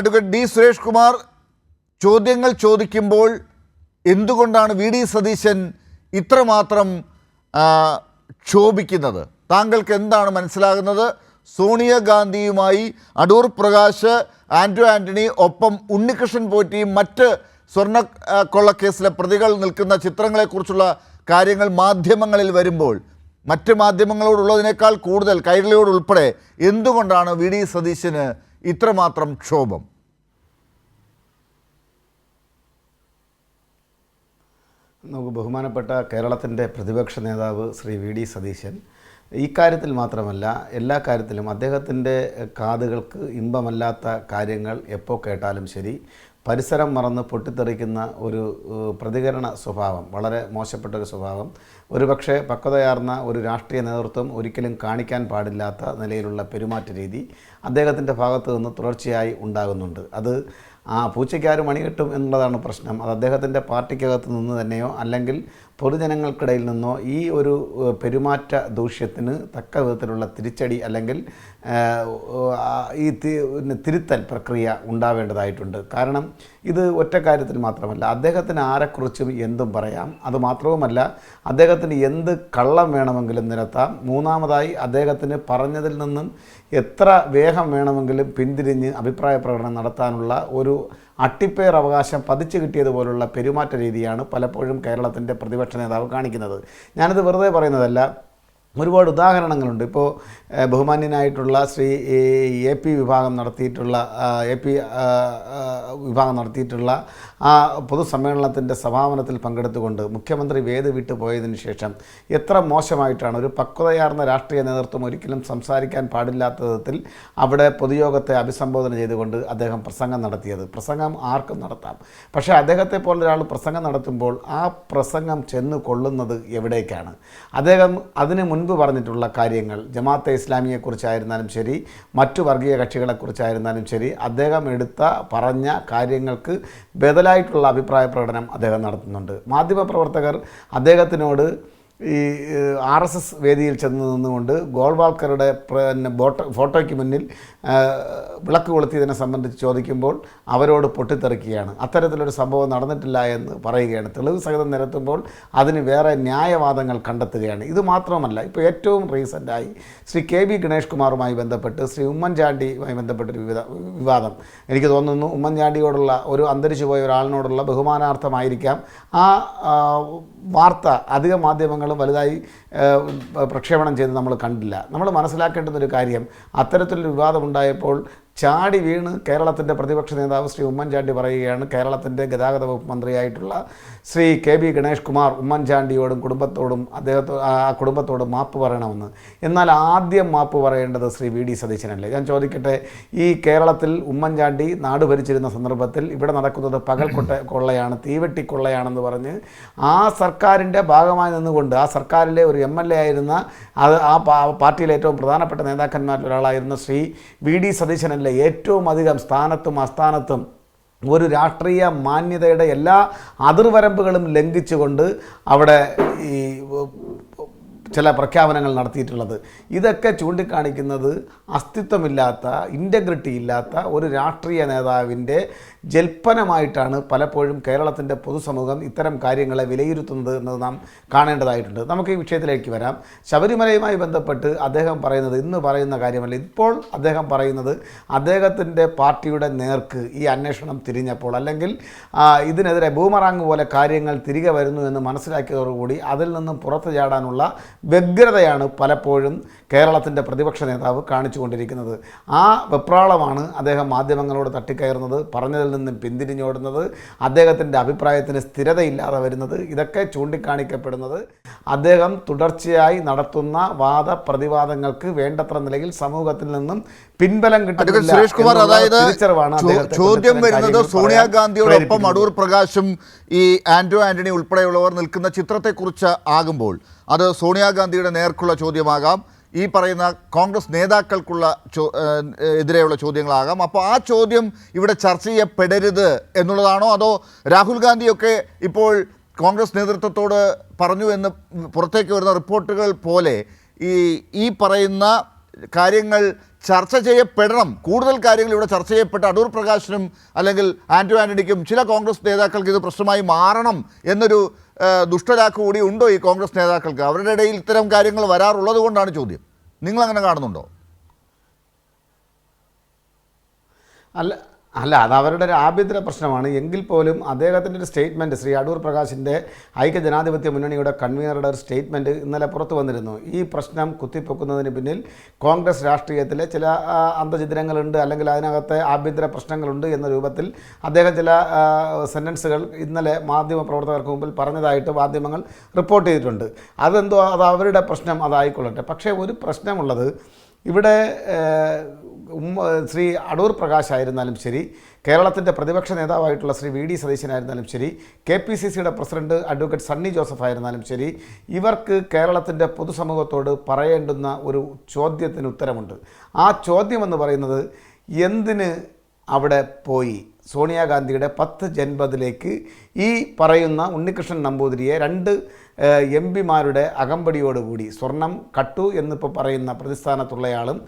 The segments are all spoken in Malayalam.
അഡ്വക്കേറ്റ് ഡി സുരേഷ് കുമാർ ചോദ്യങ്ങൾ ചോദിക്കുമ്പോൾ എന്തുകൊണ്ടാണ് വി ഡി സതീശൻ ഇത്രമാത്രം ക്ഷോഭിക്കുന്നത്? താങ്കൾക്ക് എന്താണ് മനസ്സിലാകുന്നത്? സോണിയാഗാന്ധിയുമായി അടൂർ പ്രകാശ് ആൻഡ്രു ആന്റണി ഒപ്പം ഉണ്ണികൃഷ്ണൻ പോറ്റിയും മറ്റ് സ്വർണ കൊള്ളക്കേസിലെ പ്രതികൾ നിൽക്കുന്ന ചിത്രങ്ങളെക്കുറിച്ചുള്ള കാര്യങ്ങൾ മാധ്യമങ്ങളിൽ വരുമ്പോൾ മറ്റ് മാധ്യമങ്ങളോടുള്ളതിനേക്കാൾ കൂടുതൽ കൈരളിയോടുൾപ്പെടെ എന്തുകൊണ്ടാണ് വി ഡി സതീശന് ഇത്രമാത്രം ക്ഷോഭം. നമുക്ക് ബഹുമാനപ്പെട്ട കേരളത്തിന്റെ പ്രതിപക്ഷ നേതാവ് ശ്രീ വി ഡി സതീശൻ കാര്യത്തിൽ മാത്രമല്ല എല്ലാ കാര്യത്തിലും അദ്ദേഹത്തിന്റെ കാതുകൾക്ക് ഇമ്പമല്ലാത്ത കാര്യങ്ങൾ എപ്പോൾ കേട്ടാലും ശരി. പരിസരം മറന്ന് പൊട്ടിത്തെറിക്കുന്ന ഒരു പ്രതികരണ സ്വഭാവം വളരെ മോശപ്പെട്ട ഒരു സ്വഭാവം. ഒരുപക്ഷെ പക്വതയാർന്ന ഒരു രാഷ്ട്രീയ നേതൃത്വം ഒരിക്കലും കാണിക്കാൻ പാടില്ലാത്ത നിലയിലുള്ള പെരുമാറ്റ രീതി അദ്ദേഹത്തിന്റെ ഭാഗത്തു നിന്ന് തുടർച്ചയായി ഉണ്ടാകുന്നുണ്ട്. അത് ആ പൂച്ചയ്ക്കാര് മണി കെട്ടും എന്നുള്ളതാണ് പ്രശ്നം. അത് അദ്ദേഹത്തിന്റെ പാർട്ടിക്കകത്ത് നിന്ന് തന്നെയോ അല്ലെങ്കിൽ പൊതുജനങ്ങൾക്കിടയിൽ നിന്നോ ഈ ഒരു പെരുമാറ്റ ദൂഷ്യത്തിന് തക്ക വിധത്തിലുള്ള തിരിച്ചടി അല്ലെങ്കിൽ ഈ തിരുത്തൽ പ്രക്രിയ ഉണ്ടാവേണ്ടതായിട്ടുണ്ട്. കാരണം ഇത് ഒറ്റ കാര്യത്തിൽ മാത്രമല്ല അദ്ദേഹത്തിന് ആരെക്കുറിച്ചും എന്തും പറയാം. അത് മാത്രവുമല്ല അദ്ദേഹത്തിന് എന്ത് കള്ളം വേണമെങ്കിലും നിരത്താം. മൂന്നാമതായി അദ്ദേഹത്തിന് പറഞ്ഞതിൽ നിന്നും എത്ര വേഗം വേണമെങ്കിലും പിന്തിരിഞ്ഞ് അഭിപ്രായ പ്രകടനം നടത്താനുള്ള ഒരു അട്ടിപ്പേർ അവകാശം പതിച്ചു കിട്ടിയതുപോലുള്ള പെരുമാറ്റ രീതിയാണ് പലപ്പോഴും കേരളത്തിന്റെ പ്രതിപക്ഷ നേതാവ് കാണിക്കുന്നത്. ഞാനിത് വെറുതെ പറയുന്നതല്ല. ഒരുപാട് ഉദാഹരണങ്ങളുണ്ട്. ഇപ്പോൾ ബഹുമാന്യനായിട്ടുള്ള ശ്രീ എ പി വിഭാഗം നടത്തിയിട്ടുള്ള എ പി വിഭാഗം നടത്തിയിട്ടുള്ള ആ പൊതുസമ്മേളനത്തിന്റെ സമാപനത്തിൽ പങ്കെടുത്തുകൊണ്ട് മുഖ്യമന്ത്രി വേദി വിട്ടു പോയതിനു ശേഷം എത്ര മോശമായിട്ടാണ് ഒരു പക്വതയാർന്ന രാഷ്ട്രീയ നേതൃത്വം ഒരിക്കലും സംസാരിക്കാൻ പാടില്ലാത്ത വിധത്തിൽ അവിടെ പൊതുയോഗത്തെ അഭിസംബോധന ചെയ്തുകൊണ്ട് അദ്ദേഹം പ്രസംഗം നടത്തിയത്. പ്രസംഗം ആർക്കും നടത്താം. പക്ഷേ അദ്ദേഹത്തെ പോലെ ഒരാൾ പ്രസംഗം നടത്തുമ്പോൾ ആ പ്രസംഗം ചെന്ന് കൊള്ളുന്നത് എവിടേക്കാണ്? അദ്ദേഹം അതിന് മുൻപ് പറഞ്ഞിട്ടുള്ള കാര്യങ്ങൾ ജമാഅത്തെ ഇസ്ലാമിയെക്കുറിച്ചായിരുന്നാലും ശരി മറ്റു വർഗീയ കക്ഷികളെക്കുറിച്ചായിരുന്നാലും ശരി അദ്ദേഹം എടുത്ത പറഞ്ഞ കാര്യങ്ങൾക്ക് ബദലായിട്ടുള്ള അഭിപ്രായ പ്രകടനം അദ്ദേഹം നടത്തുന്നുണ്ട്. മാധ്യമപ്രവർത്തകർ അദ്ദേഹത്തിനോട് ഈ ആർ എസ് എസ് വേദിയിൽ ചെന്ന് നിന്നുകൊണ്ട് ഗോൾവാൾക്കറുടെ പിന്നെ ബോട്ടോ ഫോട്ടോയ്ക്ക് മുന്നിൽ വിളക്ക് കൊളുത്തിയതിനെ സംബന്ധിച്ച് ചോദിക്കുമ്പോൾ അവരോട് പൊട്ടിത്തെറിക്കുകയാണ്. അത്തരത്തിലൊരു സംഭവം നടന്നിട്ടില്ല എന്ന് പറയുകയാണ്. തെളിവ് സഹിതം നിരത്തുമ്പോൾ അതിന് വേറെ ന്യായവാദങ്ങൾ കണ്ടെത്തുകയാണ്. ഇത് മാത്രമല്ല ഇപ്പോൾ ഏറ്റവും റീസെന്റായി ശ്രീ കെ ബി ഗണേഷ് കുമാറുമായി ബന്ധപ്പെട്ട് ശ്രീ ഉമ്മൻചാണ്ടിയുമായി ബന്ധപ്പെട്ടൊരു വിവാദം. എനിക്ക് തോന്നുന്നു ഉമ്മൻചാണ്ടിയോടുള്ള ഒരു അന്തരിച്ചു പോയ ഒരാളിനോടുള്ള ബഹുമാനാർത്ഥമായിരിക്കാം. ആ, വാർത്ത അധിക മാധ്യമങ്ങളും വലുതായി പ്രക്ഷേപണം ചെയ്ത് നമ്മൾ കണ്ടില്ല. നമ്മൾ മനസ്സിലാക്കേണ്ടുന്നൊരു കാര്യം അത്തരത്തിലൊരു വിവാദം ഉണ്ടായപ്പോൾ ചാടി വീണ് കേരളത്തിന്റെ പ്രതിപക്ഷ നേതാവ് ശ്രീ ഉമ്മൻചാണ്ടി പറയുകയാണ്. കേരളത്തിന്റെ ഗതാഗത വകുപ്പ് മന്ത്രിയായിട്ടുള്ള ശ്രീ കെ ബി ഗണേഷ് കുമാർ ഉമ്മൻചാണ്ടിയോടും കുടുംബത്തോടും അദ്ദേഹത്തോ ആ കുടുംബത്തോടും മാപ്പ് പറയണമെന്ന്. എന്നാൽ ആദ്യം മാപ്പ് പറയേണ്ടത് ശ്രീ വി ഡി സതീശനല്ലേ? ഞാൻ ചോദിക്കട്ടെ ഈ കേരളത്തിൽ ഉമ്മൻചാണ്ടി നാട് ഭരിച്ചിരുന്ന സന്ദർഭത്തിൽ ഇവിടെ നടക്കുന്നത് പകൽ കൊട്ട കൊള്ളയാണ് തീവെട്ടി കൊള്ളയാണെന്ന് പറഞ്ഞ് ആ സർക്കാരിന്റെ ഭാഗമായി നിന്നുകൊണ്ട് ആ സർക്കാരിലെ ഒരു എം എൽ എ ആയിരുന്ന അത് ആ പാർട്ടിയിലെ ഏറ്റവും പ്രധാനപ്പെട്ട നേതാക്കന്മാരിൽ ഒരാളായിരുന്ന ശ്രീ വി ഡി സതീശനല്ലേ ഏറ്റവും അധികം സ്ഥാനത്തും അസ്ഥാനത്തും ഒരു രാഷ്ട്രീയ മാന്യതയുടെ എല്ലാ അതിർവരമ്പുകളും ലംഘിച്ചുകൊണ്ട് അവിടെ ഈ ചില പ്രഖ്യാപനങ്ങൾ നടത്തിയിട്ടുള്ളത്. ഇതൊക്കെ ചൂണ്ടിക്കാണിക്കുന്നത് അസ്തിത്വമില്ലാത്ത ഇന്റഗ്രിറ്റി ഇല്ലാത്ത ഒരു രാഷ്ട്രീയ നേതാവിന്റെ ജൽപ്പനമായിട്ടാണ് പലപ്പോഴും കേരളത്തിന്റെ പൊതുസമൂഹം ഇത്തരം കാര്യങ്ങളെ വിലയിരുത്തുന്നത് എന്നത് നാം കാണേണ്ടതായിട്ടുണ്ട്. നമുക്ക് ഈ വിഷയത്തിലേക്ക് വരാം. ശബരിമലയുമായി ബന്ധപ്പെട്ട് അദ്ദേഹം പറയുന്നത് ഇന്ന് പറയുന്ന കാര്യമല്ല. ഇപ്പോൾ അദ്ദേഹം പറയുന്നത് അദ്ദേഹത്തിന്റെ പാർട്ടിയുടെ നേർക്ക് ഈ അന്വേഷണം തിരിഞ്ഞപ്പോൾ അല്ലെങ്കിൽ ഇതിനെതിരെ ബൂമറാങ് പോലെ കാര്യങ്ങൾ തിരികെ വരുന്നു എന്ന് മനസ്സിലാക്കിയതോടുകൂടി അതിൽ നിന്നും പുറത്തു ചാടാനുള്ള വ്യഗ്രതയാണ് പലപ്പോഴും കേരളത്തിന്റെ പ്രതിപക്ഷ നേതാവ് കാണിച്ചുകൊണ്ടിരിക്കുന്നത്. ആ വെപ്രാളമാണ് അദ്ദേഹം മാധ്യമങ്ങളോട് തട്ടിക്കയറുന്നത് പറഞ്ഞതിൽ നിന്നും പിന്തിരിഞ്ഞോടുന്നത് അദ്ദേഹത്തിന്റെ അഭിപ്രായത്തിന് സ്ഥിരതയില്ലാതെ വരുന്നത് ഇതൊക്കെ ചൂണ്ടിക്കാണിക്കപ്പെടുന്നത് അദ്ദേഹം തുടർച്ചയായി നടത്തുന്ന വാദപ്രതിവാദങ്ങൾക്ക് വേണ്ടത്ര നിലയിൽ സമൂഹത്തിൽ നിന്നും പിൻബലം കിട്ടുന്നത് കിട്ടുന്നില്ല സുരേഷ് കുമാർ അതായത് ചോദ്യം വരുന്നത് സോണിയാഗാന്ധിയോടൊപ്പം അടൂർ പ്രകാശും ഈ ആന്റോ ആന്റണി ഉൾപ്പെടെയുള്ളവർ നിൽക്കുന്ന ചിത്രത്തെക്കുറിച്ച് ആകുമ്പോൾ അത് സോണിയാഗാന്ധിയുടെ നേർക്കുള്ള ചോദ്യമാകാം. ഈ പറയുന്ന കോൺഗ്രസ് നേതാക്കൾക്കുള്ള ചോ- എതിരെയുള്ള ചോദ്യങ്ങളാകാം. അപ്പോൾ ആ ചോദ്യം ഇവിടെ ചർച്ച ചെയ്യപ്പെടരുത് എന്നുള്ളതാണോ? അതോ രാഹുൽ ഗാന്ധിയൊക്കെ ഇപ്പോൾ കോൺഗ്രസ് നേതൃത്വത്തോട് പറഞ്ഞു എന്ന് പുറത്തേക്ക് വരുന്ന റിപ്പോർട്ടുകൾ പോലെ ഈ ഈ പറയുന്ന കാര്യങ്ങൾ ചർച്ച ചെയ്യപ്പെടണം. കൂടുതൽ കാര്യങ്ങൾ ഇവിടെ ചർച്ച ചെയ്യപ്പെട്ട അടൂർ പ്രകാശിനും അല്ലെങ്കിൽ ആന്റോ ആന്റണിക്കും ചില കോൺഗ്രസ് നേതാക്കൾക്ക് ഇത് പ്രശ്നമായി മാറണം എന്നൊരു ആ, ദുഷ്ടലാക്ക് കൂടി ഉണ്ടോ ഈ കോൺഗ്രസ് നേതാക്കൾക്ക്? അവരുടെ ഇടയിൽ ഇത്തരം കാര്യങ്ങൾ വരാറുള്ളത് കൊണ്ടാണ് ചോദ്യം. നിങ്ങൾ അങ്ങനെ കാണുന്നുണ്ടോ? അല്ല അല്ല അത് അവരുടെ ഒരു ആഭ്യന്തര പ്രശ്നമാണ്. എങ്കിൽ പോലും അദ്ദേഹത്തിന്റെ ഒരു സ്റ്റേറ്റ്മെന്റ് ശ്രീ അടൂർ പ്രകാശിന്റെ ഐക്യ ജനാധിപത്യ മുന്നണിയുടെ കൺവീനറുടെ ഒരു സ്റ്റേറ്റ്മെന്റ് ഇന്നലെ പുറത്തു വന്നിരുന്നു. ഈ പ്രശ്നം കുത്തിപ്പൊക്കുന്നതിന് പിന്നിൽ കോൺഗ്രസ് രാഷ്ട്രീയത്തിലെ ചില അന്തചിദ്രങ്ങളുണ്ട് അല്ലെങ്കിൽ അതിനകത്തെ ആഭ്യന്തര പ്രശ്നങ്ങളുണ്ട് എന്ന രൂപത്തിൽ അദ്ദേഹം ചില സെന്റൻസുകൾ ഇന്നലെ മാധ്യമ പ്രവർത്തകർക്ക് മുമ്പിൽ പറഞ്ഞതായിട്ട് മാധ്യമങ്ങൾ റിപ്പോർട്ട് ചെയ്തിട്ടുണ്ട്. അതെന്തോ അത് അവരുടെ പ്രശ്നം അതായിക്കൊള്ളട്ടെ പക്ഷേ ഒരു പ്രശ്നമുള്ളത് ഇവിടെ ശ്രീ അടൂർ പ്രകാശ് ആയിരുന്നാലും ശരി കേരളത്തിന്റെ പ്രതിപക്ഷ നേതാവായിട്ടുള്ള ശ്രീ വി ഡി സതീശനായിരുന്നാലും ശരി കെ പി സി സിയുടെ പ്രസിഡന്റ് അഡ്വക്കേറ്റ് സണ്ണി ജോസഫ് ആയിരുന്നാലും ശരി ഇവർക്ക് കേരളത്തിന്റെ പൊതുസമൂഹത്തോട് പറയേണ്ടുന്ന ഒരു ചോദ്യത്തിന് ഉത്തരമുണ്ട്. ആ ചോദ്യമെന്ന് പറയുന്നത് എന്തിന് അവിടെ പോയി? സോണിയാഗാന്ധിയുടെ പത്ത് ജൻപതിലേക്ക് ഈ പറയുന്ന ഉണ്ണികൃഷ്ണൻ നമ്പൂതിരിയെ രണ്ട് എം പിമാരുടെ അകമ്പടിയോടുകൂടി സ്വർണം കട്ടു എന്നിപ്പോൾ പറയുന്ന പ്രതിസ്ഥാനത്തുള്ളയാളും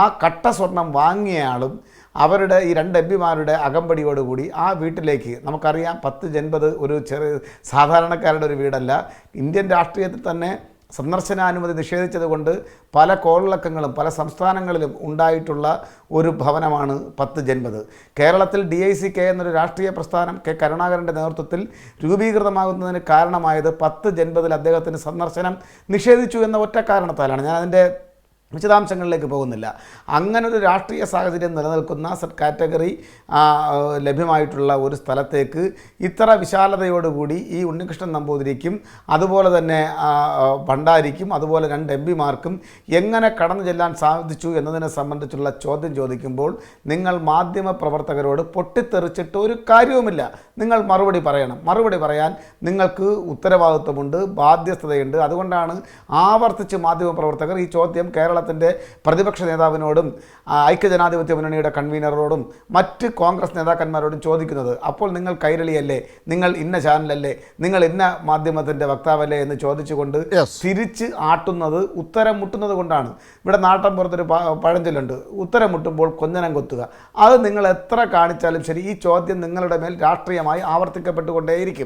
ആ കട്ട സ്വർണം വാങ്ങിയയാളും അവരുടെ ഈ രണ്ട് എം പിമാരുടെ അകമ്പടിയോടുകൂടി ആ വീട്ടിലേക്ക് നമുക്കറിയാം പത്ത് ജൻപത് ഒരു ചെറിയ സാധാരണക്കാരുടെ ഒരു വീടല്ല. ഇന്ത്യൻ രാഷ്ട്രീയത്തിൽ തന്നെ സന്ദർശനാനുമതി നിഷേധിച്ചതുകൊണ്ട് പല കോളിളക്കങ്ങളും പല സംസ്ഥാനങ്ങളിലും ഉണ്ടായിട്ടുള്ള ഒരു ഭവനമാണ് പത്ത് ജൻപത് കേരളത്തിൽ ഡി ഐ സി കെ എന്നൊരു രാഷ്ട്രീയ പ്രസ്ഥാനം കെ കരുണാകരന്റെ നേതൃത്വത്തിൽ രൂപീകൃതമാകുന്നതിന് കാരണമായത് പത്ത് ജൻപതിൽ അദ്ദേഹത്തിന് സന്ദർശനം നിഷേധിച്ചു എന്ന ഒറ്റ കാരണത്താലാണ്. ഞാൻ അതിന്റെ വിശദാംശങ്ങളിലേക്ക് പോകുന്നില്ല. അങ്ങനൊരു രാഷ്ട്രീയ സാഹചര്യം നിലനിൽക്കുന്ന സബ് കാറ്റഗറി ലഭ്യമായിട്ടുള്ള ഒരു സ്ഥലത്തേക്ക് ഇത്ര വിശാലതയോടുകൂടി ഈ ഉണ്ണികൃഷ്ണൻ നമ്പൂതിരിക്കും അതുപോലെ തന്നെ ഭണ്ഡാരിക്കും അതുപോലെ രണ്ട് എം പിമാർക്കും എങ്ങനെ കടന്നു ചെല്ലാൻ സാധിച്ചു എന്നതിനെ സംബന്ധിച്ചുള്ള ചോദ്യം ചോദിക്കുമ്പോൾ നിങ്ങൾ മാധ്യമ പ്രവർത്തകരോട് പൊട്ടിത്തെറിച്ചിട്ട് ഒരു കാര്യവുമില്ല. നിങ്ങൾ മറുപടി പറയണം. മറുപടി പറയാൻ നിങ്ങൾക്ക് ഉത്തരവാദിത്വമുണ്ട് ബാധ്യസ്ഥതയുണ്ട്. അതുകൊണ്ടാണ് ആവർത്തിച്ച് മാധ്യമ പ്രവർത്തകർ ഈ ചോദ്യം കേരളത്തിന്റെ പ്രതിപക്ഷ നേതാവിനോടും ഐക്യജനാധിപത്യ മുന്നണിയുടെ കൺവീനറോടും മറ്റ് കോൺഗ്രസ് നേതാക്കന്മാരോടും ചോദിക്കുന്നത് അപ്പോൾ നിങ്ങൾ കൈരളിയല്ലേ? നിങ്ങൾ ഇന്ന ചാനലല്ലേ? നിങ്ങൾ ഇന്ന മാധ്യമത്തിന്റെ വക്താവല്ലേ? എന്ന് ചോദിച്ചുകൊണ്ട്. തിരിച്ച് ആട്ടുന്നത് ഉത്തരം മുട്ടുന്നത് കൊണ്ടാണ്. ഇവിടെ നാട്ടം പുറത്തൊരു പഴഞ്ചൊല്ലുണ്ട് ഉത്തരം മുട്ടുമ്പോൾ കൊഞ്ഞനം കൊത്തുക. അത് നിങ്ങൾ എത്ര കാണിച്ചാലും ശരി ഈ ചോദ്യം നിങ്ങളുടെ മേൽ രാഷ്ട്രീയമായി ആവർത്തിക്കപ്പെട്ടുകൊണ്ടേയിരിക്കും.